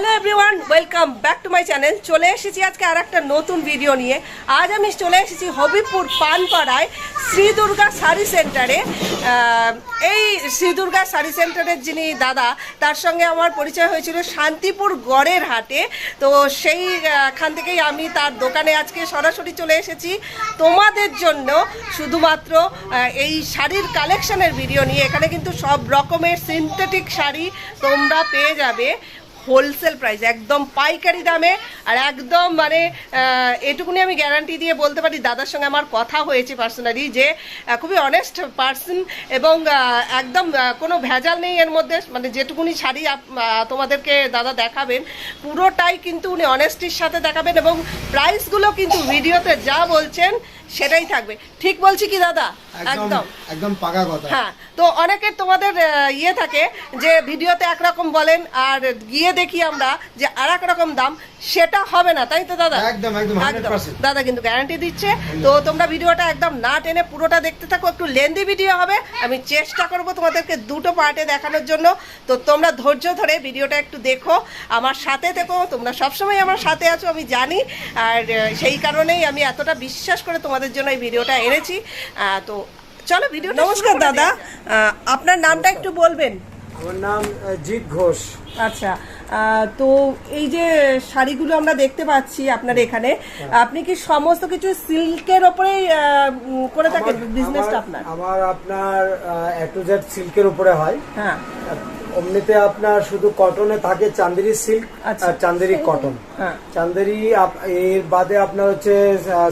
Hello everyone welcome back to my channel চলে এসেছি আজকে আর একটা নতুন ভিডিও নিয়ে। আজ আমি চলে এসেছি হবিপুর পানপাড়ায় শ্রী দুর্গা শাড়ি সেন্টারে এই শ্রী দুর্গা শাড়ি সেন্টারের যিনি দাদা তার সঙ্গে আমার পরিচয় হয়েছিল শান্তিপুর গড়ের হাটে। তো সেই আহ, খান থেকেই আমি তার দোকানে আজকে সরাসরি চলে এসেছি। তোমাদের জন্য শুধুমাত্র এই শাড়ির কালেকশনের ভিডিও নিয়ে। এখানে কিন্তু সব রকমের সিনথেটিক শাড়ি তোমরা পেয়ে যাবে। হোলসেল প্রাইস একদম পাইকারি দামে। আর একদম মানে এটুকুনি আমি গ্যারান্টি দিয়ে বলতে পারি, দাদার সঙ্গে আমার কথা হয়েছে পার্সোনালি যে খুবই অনেস্ট পার্সন এবং একদম কোনো ভেজাল নেই এর মধ্যে। মানে যেটুকুনি শাড়ি তোমাদেরকে দাদা দেখাবেন, পুরোটাই কিন্তু উনি অনেস্টির সাথে দেখাবেন এবং প্রাইসগুলো কিন্তু ভিডিওতে যা বলছেন সেটাই থাকবে। ঠিক বলছি কি দাদা? একদম একদম। পাকা কথা। হ্যাঁ তো অনেকের তোমাদের ইয়ে থাকে যে ভিডিওতে একরকম বলেন আর গিয়ে দেখি আমরা যে আর এক রকম দাম। সেটা হবে না তাই তো দাদা? একদম, একদম, দাদা কিন্তু গ্যারান্টি দিচ্ছে। তো তোমরা ভিডিওটা একদম না টেনে পুরোটা দেখতে থাকো একটু লেন্দি ভিডিও হবে। আমি চেষ্টা করব তোমাদেরকে দুটো পার্টে দেখানোর জন্য। তো তোমরা ধৈর্য ধরে ভিডিওটা একটু দেখো আমার সাথে থেকো তোমরা সবসময় আমার সাথে আছো আমি জানি। আর সেই কারণেই আমি এতটা বিশ্বাস করে তোমাদের জন্য এই ভিডিওটা এনেছি। তো চলো ভিডিও নমস্কার দাদা। আপনার নামটা একটু বলবেন। আমার নাম জিৎ ঘোষ। আচ্ছা। তো এই যে শাড়িগুলো আমরা দেখতে পাচ্ছি আপনার এখানে আপনি কি সমস্ত কিছু সিল্কের ওপরেই করে থাকেন? বিজনেসটা আপনার? আমার আপনার এ টু জেড সিল্কের উপরে হয়। হ্যাঁ। অমনিতে আপনার শুধু কটনে থাকে চান্দেরি সিল্ক আচ্ছা। আর চান্দেরি কটন হ্যাঁ। চান্দেরি এর বাদে আপনার হচ্ছে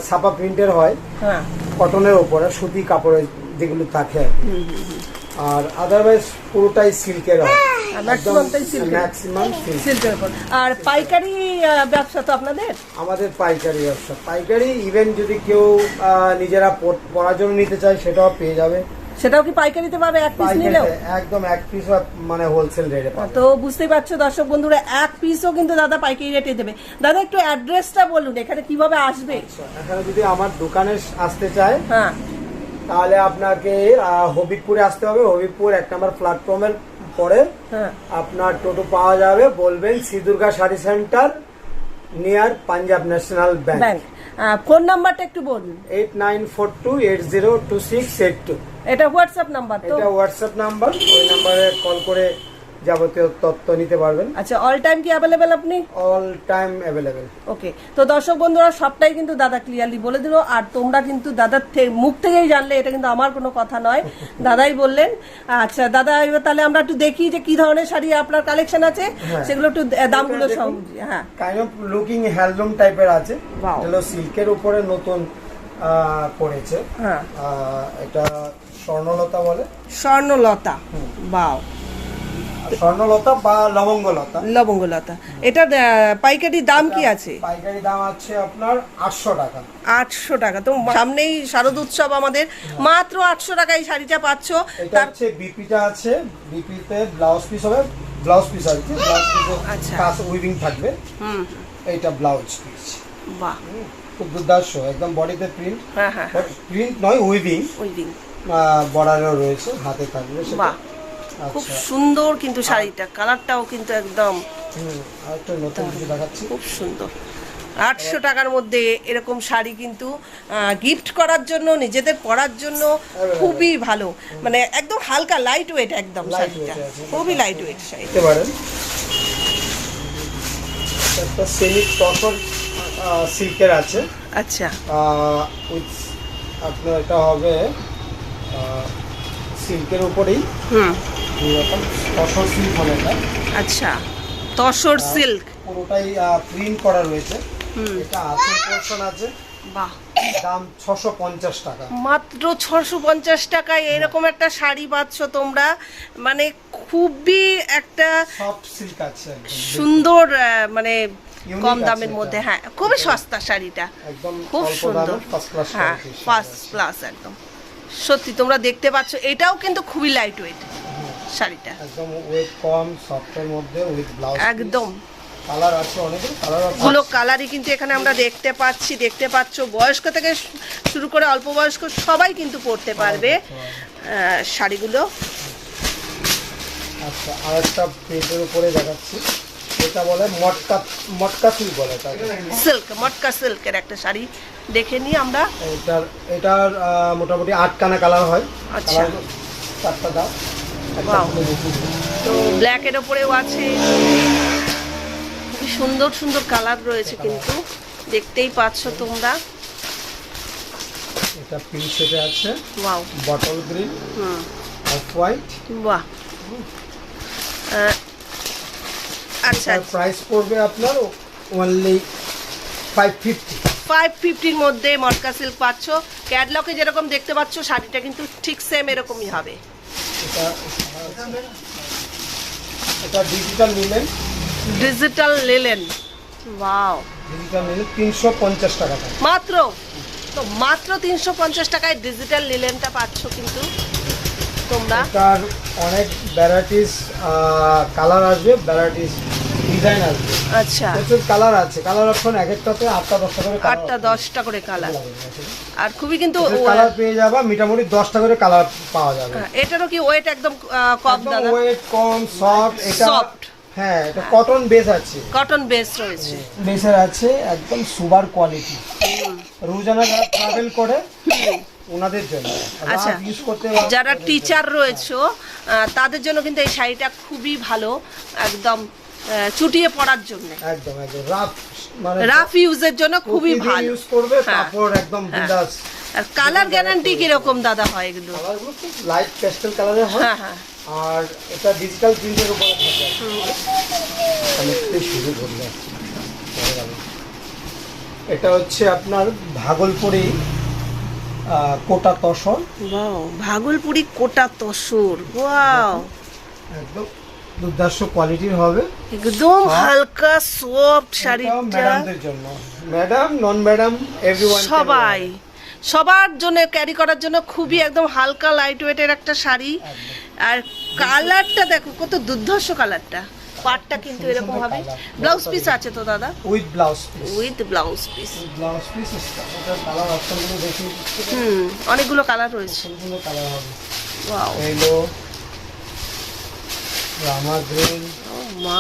ছাপা প্রিন্টের হয়। হ্যাঁ। কটনের উপরে সুতি কাপড়ের যেগুলো থাকে। আর আদারওয়াইজ পুরোটাই সিল্কের হয়। ম্যাক্সিমামটাই ম্যাক্সিমাম সিল্কের উপর। আর পাইকারি ব্যবসা তো আপনাদের? আমাদের পাইকারি ব্যবসা। পাইকারি ইভেন যদি কেউ নিজেরা পর- পড়ার জন্য নিতে চায় সেটাও পেয়ে যাবে। সেটাও কি পাইকারিতে পাবে? এক পিস নিলেও? একদম এক পিস মানে হোলসেল রেটে পাবে। তো বুঝতেই পারছ দর্শক বন্ধুরা এক পিসও কিন্তু দাদা পাইকারি রেটে দেবে। দাদা একটু অ্যাড্রেসটা বলুন এখানে কীভাবে আসবে? এখানে যদি আমার দোকানে আসতে চায় হ্যাঁ। তাহলে আপনাকে হবিবপুরে আসতে হবে। হবিবপুর এক নম্বর প্ল্যাটফর্মের পরে হ্যাঁ। আপনার টোটো পাওয়া যাবে বলবেন Sidurga sari centre near Punjab national bank. Bank. Phone নাম্বারটা একটু বলুন। Eight nine four two eight zero two six eight two. এটা হোয়াটসঅ্যাপ নাম্বার এটা হোয়াটসঅ্যাপ নাম্বার ওই নাম্বারে কল করে যাবতীয় তথ্য নিতে পারবেন। আচ্ছা অল টাইম কি অ্যাভেলেবেল আপনি? অল টাইম অ্যাভেলেবেল ওকে তো দর্শক বন্ধুরা সবটাই কিন্তু দাদা ক্লিয়ারলি বলে দিল আর তোমরা কিন্তু দাদার মুখ থেকেই জানলে এটা কিন্তু আমার কোনো কথা নয়। দাদাই বললেন। আচ্ছা দাদা এবার তাহলে আমরা একটু দেখি যে কি ধরনের শাড়ি আপনার কালেকশন আছে। হ্যাঁ। সেগুলো একটু দামগুলো সব হ্যাঁ। কাইন্ড অফ লুকিং হ্যান্ডলুম টাইপের আছে. যেগুলো সিল্কের উপরে নতুন করেছে হ্যাঁ। এটা স্বর্ণলতা বলে। স্বর্ণলতা। বাও স্বর্ণলতা বা লবঙ্গলতা। লবঙ্গলতা। আহ, পাইকারি দাম কি আছে? পাইকারি দাম আছে আপনার আটশো টাকা। আটশো টাকা। তো সামনেই শারদ উৎসব আমাদের। মাত্র আটশো টাকায় শাড়িটা পাচ্ছ। তার হচ্ছে বিপিটা আছে। বিপিতে ব্লাউজ পিস হবে। ব্লাউজ পিস আছে ব্লাউজ পিসে আচ্ছা। কাজ উইভিং থাকবে। হুম। এইটা ব্লাউজ পিস বাহ। খুব দুর্দার্শ একদম বডিতে প্রিন্ট হ্যাঁ হ্যাঁ প্রিন্ট নয় উইভিং দিন বর্ডারও রয়েছে হাতে থাকবে বাহ। খুব আচ্ছা। সুন্দর কিন্তু শাড়িটা কালারটাও কিন্তু একদম খুব সুন্দর। আটশো টাকার মধ্যে এরকম শাড়ি কিন্তু গিফট করার জন্য নিজেদের পরার জন্য খুবই ভালো। মানে একদম হালকা লাইট ওয়েট একদম শাড়িটা। খুবই লাইট ওয়েট শাড়ি একটা সেমি টসর সিল্কের আছে। আচ্ছা। উইথ আপনার এটা হবে সিল্কের উপরেই। হুম। এরকম টসর সিল্ক এটা। আচ্ছা তসর সিল্ক পুরোটাই প্রিন্ট করা রয়েছে। এটা আছে পোর্শন আছে। বাহ। দাম ছশো পঞ্চাশ টাকা। মাত্র ছশো পঞ্চাশ টাকায় এরকম একটা শাড়ি পাচ্ছ তোমরা। মানে খুবই একটা সফট সিল্ক আছে সুন্দর মানে কম দামের মধ্যে হ্যাঁ খুবই সস্তা শাড়িটা। খুব সুন্দর। হ্যাঁ ফার্স্ট ক্লাস একদম। সত্যি তোমরা দেখতে পাচ্ছ এটাও কিন্তু খুবই লাইট ওয়েট শাড়িটা। একদম ওয়েট কম সফটের মধ্যে উইথ ব্লাউজ একদম। কালার আছে অনেকগুলো কালারগুলো কালারই কিন্তু এখানে আমরা দেখতে পাচ্ছি দেখতে পাচ্ছ। বয়স্ক থেকে শুরু করে অল্প বয়স্ক সবাই কিন্তু পরতে পারবে। শাড়িগুলো। আচ্ছা আর একটা প্রিন্টের উপরে দেখাচ্ছি। এটা বলে মটকা মটকা সিল্ক বলে সিল্ক মটকা সিল্কের একটা শাড়ি দেখে নিই আমরা। এটার এটার মোটামুটি আটখানা কালার হয়। আচ্ছা। চারটা দাও তো ব্ল্যাকের ওপরেও আছে। খুবই সুন্দর সুন্দর কালার রয়েছে কিন্তু। দেখতেই পাচ্ছ তোমরা। এটা পিঙ্ক সেটে আছে। Wow bottle green hmm. Off white বাহ। আচ্ছা। প্রাইস পড়বে আপনার ওনলি ফাইভ ফিফটি ফাইভ ফিফটির মধ্যে মটকা সিল্ক পাচ্ছ। ক্যাটলকে যেরকম দেখতে পাচ্ছ শাড়িটা কিন্তু ঠিক সেম এরকমই হবে। এটা ডিজিটাল নিলেন। ডিজিটাল লিলেন ওয়াও ডিজিটাল নিলেন তিনশো পঞ্চাশ টাকা মাত্র? তো মাত্র তিনশো পঞ্চাশ টাকায় ডিজিটাল নিলেনটা পাচ্ছ কিন্তু তোমরা। তার অনেক ভ্যারাইটিস কালার আসবে। ভ্যারাইটিস ডিজাইন আসবে আচ্ছা। প্রচুর কালার আছে। কালার অপশন এক একটাতে আটটা দশটা করে আটটা দশটা করে কালার আর খুবই কিন্তু কালার পেয়ে যাবা মোটামুটি দশটা করে কালার পাওয়া যাবে। হ্যাঁ, এটারও কি ওয়েট একদম কম দাদা? ওয়েট কম সফট এটা Soft। হ্যাঁ এটা কটন বেস আছে। কটন বেস রয়েছে। বেসের আছে একদম সুপার কোয়ালিটি রোজানা যারা ট্রাভেল করে ওনাদের জন্য। আচ্ছা। যারা টিচার রয়েছে তাদের জন্য কিন্তু এই শাড়িটা খুবই ভালো একদম চুটিয়ে পড়ার জন্য। একদম একদম। রাফ মানে রাফ ইউজের জন্য খুবই ভালো। ইউজ করবে হ্যাঁ। তারপর একদম বিন্দাস। আর কালার গ্যারান্টি কীরকম দাদা হয় এগুলো? কালারগুলো খুব লাইট প্যাস্টেল কালারের হয়। হ্যাঁ হ্যাঁ। আর এটা ডিজিটাল প্রিন্টের উপরে থাকে। অনেকটাই শুরু করলে এটা হচ্ছে আপনার ভাগলপুরি কোটা তসর। ওয়াও ভাগলপুরি কোটা তসর। ওয়াও। একদম। দুর্দার্শ কোয়ালিটির হবে। একদম হালকা সফট শাড়িটা। ম্যাডামদের জন্য। ম্যাডাম নন ম্যাডাম এভরিওয়ান সবাই। সবার জন্য ক্যারি করার জন্য খুবই একদম হালকা লাইট ওয়েটের একটা শাড়ি। আর কালারটা দেখো কত দুর্ধর্ষ কালারটা পাটটা কিন্তু এরকম হবে। ব্লাউজ পিস আছে তো দাদা? With blouse piece with blouse piece blouse piece এটা কালার অপশনগুলো দেখি। হুম অনেকগুলো কালার রয়েছে। সম্পূর্ণ কালার হবে। ওয়াও এলো রামা গ্রিন মা।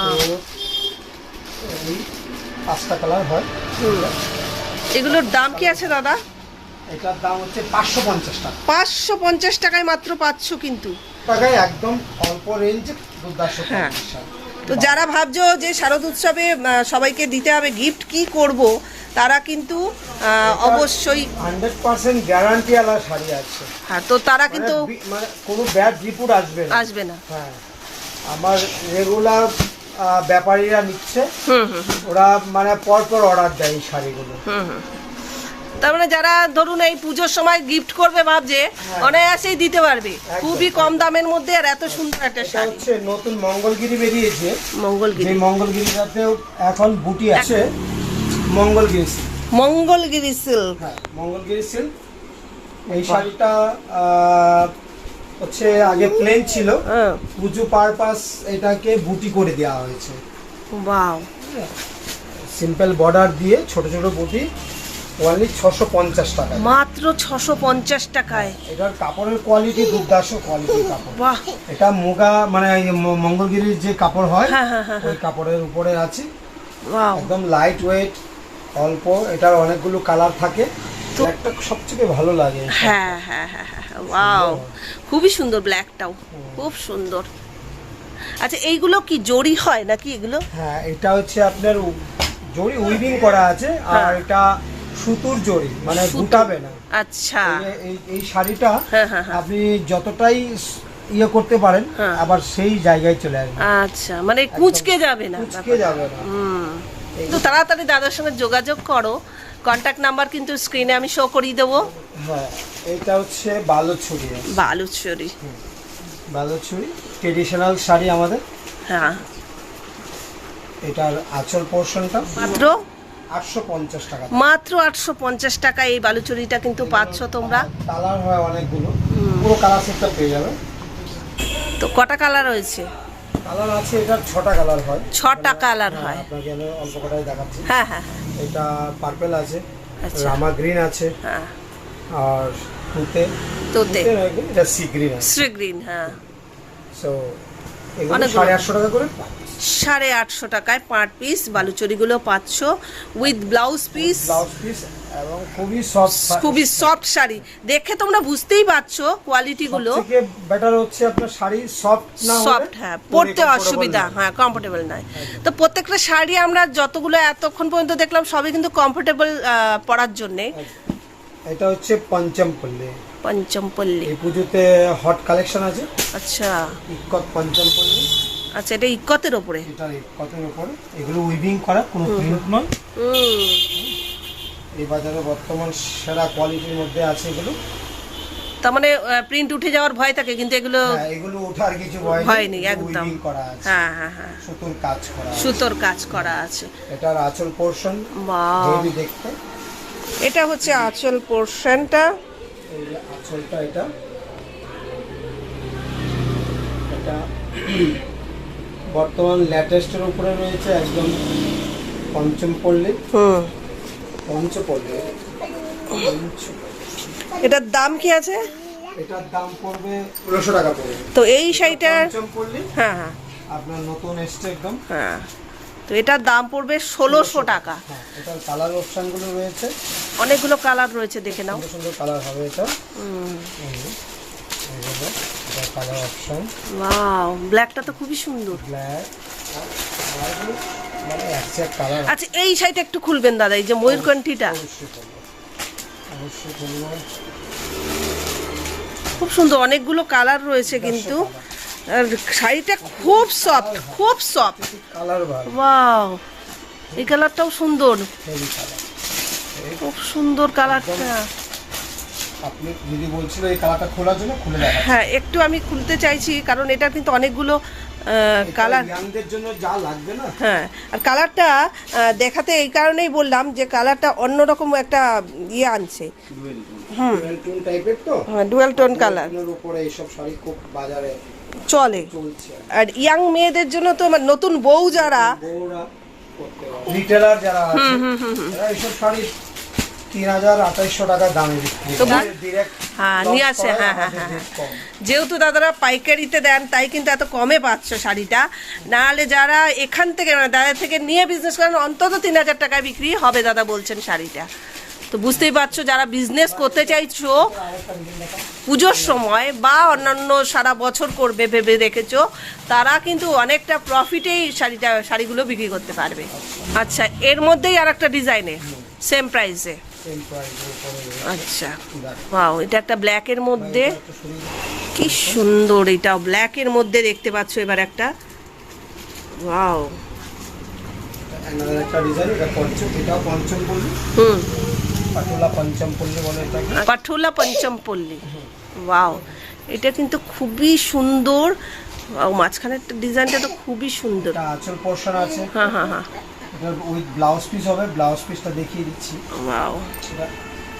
এই পাঁচটা কালার হয়। এগুলোর দাম কি আছে দাদা? এটার দাম হচ্ছে পাঁচশো পঞ্চাশ টাকা। পাঁচশো পঞ্চাশ টাকায় মাত্র পাচ্ছ কিন্তু। টাকায় একদম অল্প রেঞ্জে হ্যাঁ। তো যারা ভাবছ যে শারদ উৎসবে সবাইকে দিতে হবে গিফট কি করব তারা কিন্তু অবশ্যই হান্ড্রেড পার্সেন্ট গ্যারান্টি আলা শাড়ি আছে। হ্যাঁ তো তারা কিন্তু মানে মানে কোনো ব্যাড রিপোর্ট আসবে না। আসবে না। হ্যাঁ। আমার রেগুলার ব্যাপারীরা নিচ্ছে। হুম হুম ওরা মানে পর পর অর্ডার দেয় এই শাড়িগুলো। হুম হুম। তার মানে যারা ধরুন এই পুজোর সময় গিফট করবে ভাবছে অনায়াসেই দিতে পারবে। খুবই কম দামের মধ্যে আর এত সুন্দর একটা শাড়ি। হচ্ছে নতুন মঙ্গলগিরি বেরিয়েছে। মঙ্গলগিরি। মঙ্গলগিরিটাতেও এখন বুটি আছে। মঙ্গলগিরি মঙ্গলগিরি সিল্ক হ্যাঁ মঙ্গলগিরি সিল্ক এই শাড়িটা হচ্ছে আগে প্লেন ছিল। হ্যাঁ। পুজো পারপাস এটাকে বুটি করে দেওয়া হয়েছে। বাও সিম্পল বর্ডার দিয়ে ছোট ছোট বুটি ওনলি ছশো পঞ্চাশ টাকা মাত্র ছশো পঞ্চাশ টাকায়। এটার কাপড়ের কোয়ালিটি দুর্দার্শ কোয়ালিটির কাপড়। বাহ। এটা মুগা মানে মঙ্গলগিরির যে কাপড় হয় হ্যাঁ, হ্যাঁ, হ্যাঁ, ওই কাপড়ের উপরে আছে। একদম লাইট ওয়েট অল্প এটার অনেকগুলো কালার থাকে। একটা সবথেকে ভালো লাগে। হ্যাঁ হ্যাঁ হ্যাঁ হ্যাঁ ওয়াও খুবই সুন্দর ব্ল্যাকটাও খুব সুন্দর। আচ্ছা এইগুলো কি জরি হয় নাকি এগুলো? হ্যাঁ এটা হচ্ছে আপনার জরি উইভিং করা আছে আর হ্যাঁ। এটা সুতুর জরি মানে গুটাবে না। আচ্ছা। এই- শাড়িটা হ্যাঁ, হ্যাঁ, হ্যাঁ। আপনি যতটাই ইয়ে করতে পারেন হ্যাঁ। আবার সেই জায়গায় চলে আসবে। আচ্ছা মানে কুচকে যাবে না কুচকে যাবে না। হুম। তো তাড়াতাড়ি দাদার সঙ্গে যোগাযোগ করো। কন্ট্যাক্ট নাম্বার কিন্তু স্ক্রিনে আমি শো করিয়ে দেবো। হ্যাঁ এটা হচ্ছে বালুছড়ি। বালুচরি বালুছড়ি ট্রেডিশনাল শাড়ি আমাদের। হ্যাঁ। এটার আঁচল পোর্শনটা মাত্র? আটশো পঞ্চাশ টাকা। মাত্র আটশো পঞ্চাশ টাকা এই বালুচরিটা কিন্তু পাচ্ছ তোমরা। কালার হয় অনেকগুলো। পুরো কালার সেটটা পেয়ে যাবে। তো কটা কালার রয়েছে? কালার আছে এটার ছটা কালার হয়। ছটা কালার হ্যাঁ, হয়। আপনাকে অল্প কটাই দেখাচ্ছি। হ্যাঁ হ্যাঁ। এটা পার্পল আছে আচ্ছা। রামা গ্রিন আছে হ্যাঁ আর তুতে তুতে এটা সি গ্রিন আছে সি গ্রিন হ্যাঁ সো। সাড়ে আটশো টাকা করে? সাড়ে আটশো টাকায় পার পিস বালুচরিগুলো পাচ্ছ with blouse piece blouse piece এবং খুবই সফট খুবই সফট শাড়ি। দেখে তোমরা বুঝতেই পারছ কোয়ালিটিগুলো বেটার হচ্ছে আপনার শাড়ি সফট না সফট হ্যাঁ পরতে অসুবিধা। হ্যাঁ কমফোর্টেবল নয়। তো প্রত্যেকটা শাড়ি আমরা যতগুলো এতক্ষণ পর্যন্ত দেখলাম সবই কিন্তু কমফোর্টেবল পরার জন্যে। এটা হচ্ছে পঞ্চম পল্লী। পঞ্চমপল্লী এই পুজোতে হট কালেকশন আছে। আচ্ছা। ইক্কত পঞ্চম পল্লী। আচ্ছা এটা ইকতের ওপরে? এটা ইক্কতের উপরে এগুলো উইভিং করা কোনো প্রিন্ট নয়। এই বাজারে বর্তমান সেরা কোয়ালিটির মধ্যে আছে এগুলো। তার মানে প্রিন্ট উঠে যাওয়ার ভয় থাকে কিন্তু এগুলো হ্যাঁ এগুলো ওঠার কিছু ভয় ভয় নেই, একদম। করা আছে। হ্যাঁ হ্যাঁ হ্যাঁ। সুতোর কাজ করা সুতোর কাজ করা আছে। এটার আঁচল পোর্শন হেভি দেখতে। এটা হচ্ছে আঁচল পোর্শনটা এই যে আঁচলটা এটা। এটা বর্তমান লেটেস্টের উপরে রয়েছে একদম পঞ্চম পল্লী। হুম। পঞ্চপল্লী এটার দাম কি আছে? এটার দাম পড়বে ষোলোশো টাকা পড়বে। তো এই শাড়িটার পঞ্চম পল্লী। হ্যাঁ হ্যাঁ। আপনার নতুন এসছে একদম। হ্যাঁ। তো এটার দাম পড়বে ষোলোশো টাকা। হ্যাঁ এটার কালার অপশানগুলো রয়েছে। অনেকগুলো কালার রয়েছে দেখে নাও। সুন্দর কালার হবে এটা। কালার অপশান ওয়াও ব্ল্যাকটা তো খুবই সুন্দর। ব্ল্যাক মানে আচ্ছা এই একটু খুলবেন দাদা এই যে ময়ূরকণ্ঠীটা খুব সুন্দর অনেকগুলো কালার রয়েছে কিন্তু। আর শাড়িটা খুব সফট খুব সফট কালার ওয়াও এই কালারটাও সুন্দর। খুব সুন্দর কালারটা। আপনি যদি বলছিল এই কালারটা খোলার জন্য খুলে হ্যাঁ একটু আমি খুলতে চাইছি কারণ এটা কিন্তু অনেকগুলো কালার ইয়াংদের জন্য যা লাগবে না। হ্যাঁ আর কালারটা দেখাতে এই কারণেই বললাম যে কালারটা অন্যরকম একটা ইয়ে আনছে। টোন। টাইপের তো? Dual tone colour. উপরে এইসব শাড়ি খুব বাজারে চলে। আর ইয়াং মেয়েদের জন্য তো নতুন বউ যারা বউরা করতে পারে রিটেলার যারা আছে এরা এইসব শাড়ি তিন হাজার আঠাইশশো টাকা দামে বিক্রি তো করে। ডিরেক্ট হ্যাঁ, নিয়ে আসে, করায় হ্যাঁ, হ্যাঁ, হ্যাঁ, যেহেতু দাদারা পাইকারিতে দেন তাই কিন্তু এত কমে পাচ্ছ শাড়িটা। নাহলে যারা এখান থেকে মানে দাদা থেকে নিয়ে বিজনেস করেন অন্তত তিন হাজার টাকায় বিক্রি হবে দাদা বলছেন শাড়িটা। তো বুঝতেই পারছ যারা বিজনেস করতে চাইছো পুজোর সময় বা অন্যান্য সারা বছর করবে ভেবে রেখেছো তারা কিন্তু অনেকটা প্রফিটেই শাড়িটা শাড়িগুলো বিক্রি করতে পারবে। আচ্ছা এর মধ্যেই আর একটা ডিজাইনে সেম প্রাইসে। আচ্ছা এটা একটা ব্ল্যাকের মধ্যে। কি সুন্দর এটা ব্ল্যাকের মধ্যে দেখতে পাচ্ছ এবার একটা। ওয়াও হুম। পাটোলা পঞ্চম পল্লী বলে এটাকে পঞ্চম ওয়াও এটা কিন্তু খুবই সুন্দর। মাঝখানের ডিজাইনটা তো খুবই সুন্দর। আঁচল পোর্শন আছে। হ্যাঁ হ্যাঁ হ্যাঁ। উইথ ব্লাউজ পিস হবে ব্লাউজ পিসটা দেখিয়ে দিচ্ছি। ওয়াও।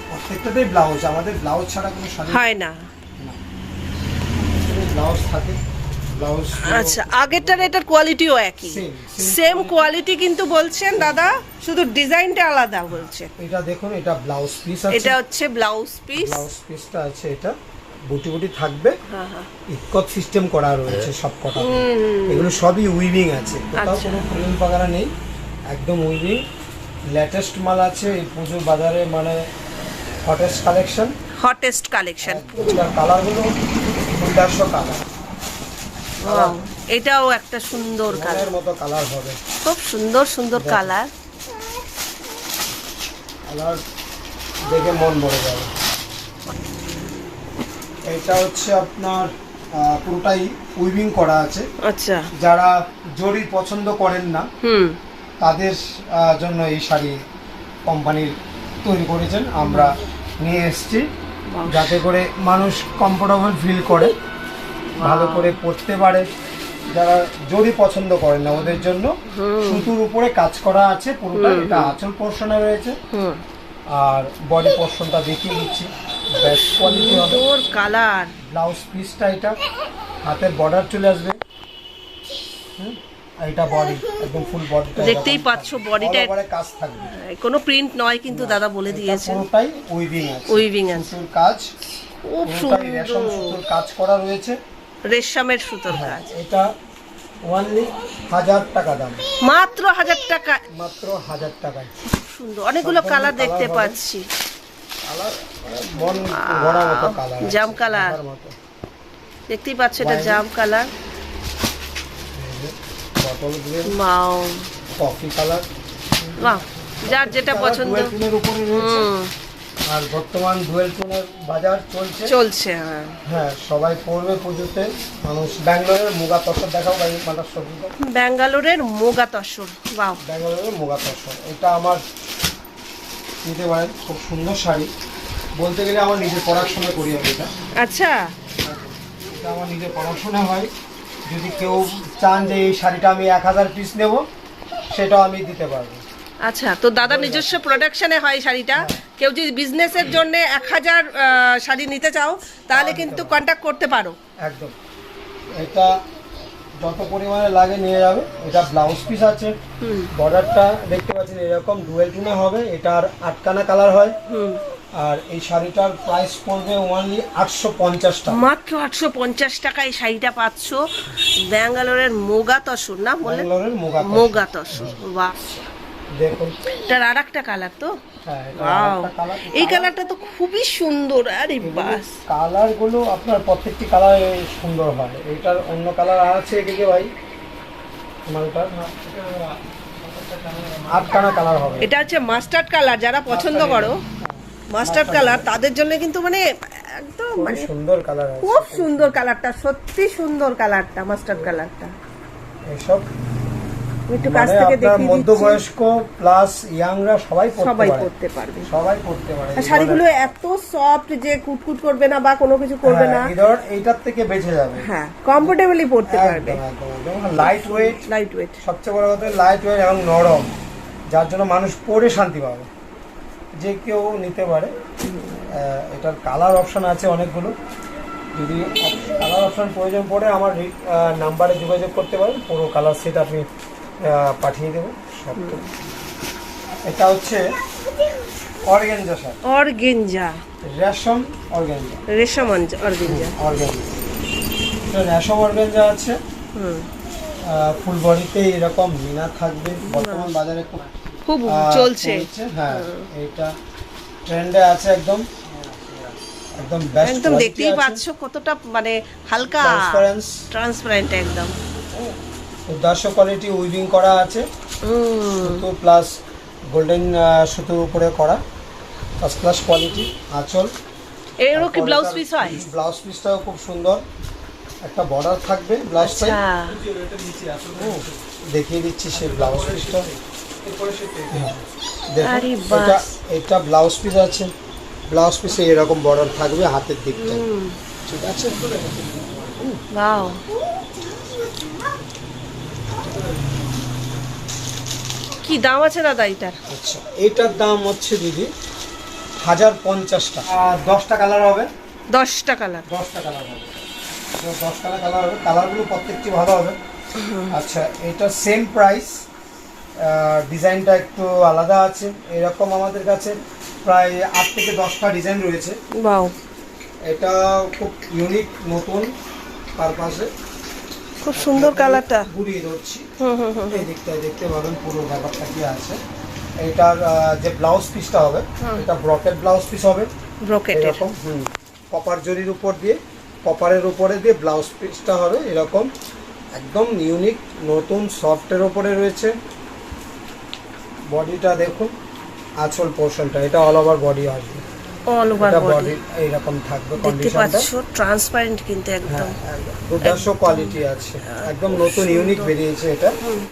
প্রত্যেকটাতেই ব্লাউজ আমাদের ব্লাউজ ছাড়া কোনো শাড়ি হয় না। ব্লাউজ থাকে। আচ্ছা আগেরটার এটার কোয়ালিটিও একই। সেম কোয়ালিটি কিন্তু বলছেন দাদা শুধু ডিজাইনটা আলাদা বলছে। এটা দেখুন এটা ব্লাউজ পিস আছে। এটা হচ্ছে ব্লাউজ পিস ব্লাউজ পিসটা আছে এটা। বুটি বুটি থাকবে। হ্যাঁ হ্যাঁ। সিস্টেম করা রয়েছে সব কটা। এগুলো সবই উইভিং আছে। কোথাও আচ্ছা। কোনো প্রিন্ট বাগানা নেই। একদম উইভিং লেটেস্ট মাল আছে এই পুজোর বাজারে মানে হটেস্ট কালেকশন হটেস্ট কালেকশন কালারগুলো সুন্দর্শ কালার এটাও একটা সুন্দর কালার মতো কালার হবে। খুব সুন্দর সুন্দর কালার কালার দেখে মন ভরে যাবে। এটা হচ্ছে আপনার পুরোটাই উইভিং করা আছে। আচ্ছা। যারা জরি পছন্দ করেন না হুম। তাদের জন্য এই শাড়ি কোম্পানির তৈরি করেছেন। আমরা নিয়ে এসেছি। যাতে করে মানুষ কমফোর্টেবল ফিল করে। ভালো করে পরতে পারে। যারা জরি পছন্দ করেন না ওদের জন্য সুতুর উপরে কাজ করা আছে পুরোটা এটা আঁচল পোর্শনে রয়েছে। আর বডি পোর্শনটা দেখিয়ে দিচ্ছি। বেস্ট কোয়ালিটি হবে। কালার ব্লাউজ পিসটা এটা। হাতের বর্ডার চলে আসবে। এটা বডি একদম ফুল বডিটা দেখতেই পাচ্ছ বডিটা কাজ থাকবে। কোনো প্রিন্ট নয় কিন্তু দাদা বলে পুরোটাই উইভিং আছে। উইভিং আছে। কাজ। খুব সুন্দর। কাজ করা রয়েছে। রেশমের সুতোর হ্যাঁ, কাজ। এটা ওয়ানলি হাজার টাকা দাম। মাত্র হাজার টাকা। মাত্র হাজার টাকায়। সুন্দর। অনেকগুলো কালার দেখতে। পাচ্ছি। Colour colour. জাম colour। দেখতেই পাচ্ছ এটা জাম কালার। কফি কালার বাহ যার যেটা পছন্দ। হুম। আর বর্তমান ডুয়েল টোনের বাজার চলছে। চলছে হ্যাঁ। হ্যাঁ সবাই পড়বে পুজোতে। মানুষ ব্যাঙ্গালোরের মুগা তসর দেখাও বাড়ির মাটার সবজিটা ব্যাঙ্গালোরের মোগা তসর বাহ ব্যাঙ্গালোরের মুগা তসর এটা আমার নিতে পারেন খুব সুন্দর শাড়ি। বলতে গেলে আমার নিজের পড়াশোনা করি আমি এটা। আচ্ছা। এটা আমার নিজের পড়াশোনা হয়। যদি কেউ চান যে এই শাড়িটা আমি এক হাজার পিস নেব সেটাও আমি দিতে পারব। আচ্ছা তো দাদা নিজস্ব প্রোডাকশনে হয় শাড়িটা? কেউ যদি বিজনেসের জন্য এক হাজার শাড়ি নিতে চাও তাহলে কিন্তু কন্ট্যাক্ট করতে পারো। একদম। এটা যত পরিমাণে লাগে নিয়ে যাবে। এটা ব্লাউজ পিস আছে। বর্ডারটা দেখতে পাচ্ছেন এরকম ডুয়েল টুনে হবে। এটার আটকানা কালার হয়। আর এই শাড়িটার প্রাইস পড়বে ওনলি আটশো পঞ্চাশ টাকা। মাত্র আটশো পঞ্চাশ টাকায় শাড়িটা পাচ্ছ। ব্যাঙ্গালোরের মোগা তসর না ব্যাঙ্গালোরের মুগা তসর। বাহ। দেখুন। এটার আর একটা কালার তো হ্যাঁ এই কালারটা তো খুবই সুন্দর আরে বাস। কালারগুলো আপনার প্রত্যেকটি কালার সুন্দর হয়। এটার অন্য কালার আছে এদিকে ভাই? মালটার কালার হবে। এটা হচ্ছে মাস্টার্ড কালার যারা পছন্দ করো। মাস্টার্ড কালার তাদের জন্য কিন্তু মানে একদম মানে সুন্দর কালার খুব সুন্দর কালারটা সত্যি সুন্দর কালারটা মাস্টার্ড কালারটা। এসব একটু কাছ মানে থেকে আপনার দেখিয়ে দিচ্ছি। মধ্যবয়স্ক প্লাস ইয়াংরা সবাই পড়তে সবাই পড়তে পারবে। সবাই পড়তে পারে শাড়িগুলো এত সফট যে কুটকুট করবে না বা কোনো কিছু করবে না। হ্যাঁ, ধর এইটার থেকে বেঁচে যাবে। হ্যাঁ কমফোর্টেবলি পড়তে পারবে। লাইট ওয়েট লাইট ওয়েট সবচেয়ে বড় কথা লাইট ওয়েট এবং নরম যার জন্য মানুষ পরে শান্তি পাবে। যে কেউ নিতে পারে। এটার কালার অপশন আছে অনেকগুলো। যদি কালার অপশন প্রয়োজন পড়ে আমার নাম্বারে যোগাযোগ করতে পারেন। পুরো কালার সেট আপনি পাঠিয়ে দেবো। এটা হচ্ছে অর্গেঞ্জা স্যার। অর্গেঞ্জা। রেশম অর্গেঞ্জা। রেশম অর্গেঞ্জা। অর্গেঞ্জা। রেশম অর্গেঞ্জা আছে। হুম। ফুল বডিতে এরকম মিনা থাকবে। বর্তমান বাজারে খুব চলছে। হ্যাঁ এটা ট্রেন্ডে আছে একদম। একদম বেস্ট একদম দেখতেই পাচ্ছ কতটা মানে হালকা ট্রান্সপারেন্ট একদম। উদ্দার্শ কোয়ালিটি উইভিং করা আছে। সুতো প্লাস গোল্ডেন সুতোর উপরে করা। ফার্স্ট ক্লাস কোয়ালিটি আঁচল। এরও কি ব্লাউজ পিস হয়? ব্লাউজ পিসটাও খুব সুন্দর। একটা বর্ডার থাকবে ব্লাউজটা আচ্ছা। দেখিয়ে দিচ্ছি সেই ব্লাউজ পিসটা এটা এটা ব্লাউজ পিস আছে। ব্লাউজ পিসে এরকম বর্ডার থাকবে হাতের দিকটা হুম। ঠিক আছে? কি দাম আছে দাদা এটার? আচ্ছা এটার দাম হচ্ছে দিদি হাজার পঞ্চাশ টাকা। আর দশটা কালার হবে? দশটা কালার। দশটা কালার হবে। তো দশটা কালার হবে। কালারগুলো প্রত্যেকটি ভালো হবে। আচ্ছা এটা সেম প্রাইস ডিজাইনটা একটু আলাদা আছে। এরকম আমাদের কাছে প্রায় আট থেকে দশটা ডিজাইন রয়েছে। এটা খুব ইউনিক নতুন পারপাসে খুব সুন্দর কালারটা। ঘুরিয়ে ধরছি। হুম হুম হুম এই দিকটায় দেখতে পাবেন পুরো ব্যাপারটা কি আছে। এটার যে ব্লাউজ পিসটা হবে। এটা ব্রকেট ব্লাউজ পিস হবে। ব্রকেট এরকম হুম কপার জরির উপর দিয়ে কপারের উপরে দিয়ে ব্লাউজ পিসটা হবে। এরকম একদম ইউনিক নতুন সফটের উপরে রয়েছে। বডিটা দেখুন আঁচল পোর্শনটা এটা অল ওভার বডি আসবে। অল ওভার বডি এইরকম থাকবে দেখতে পাচ্ছ ট্রান্সপারেন্ট কিন্তু একদম। হ্যাঁ দুর্দার্শ কোয়ালিটি আছে। একদম নতুন ইউনিক বেরিয়েছে এটা।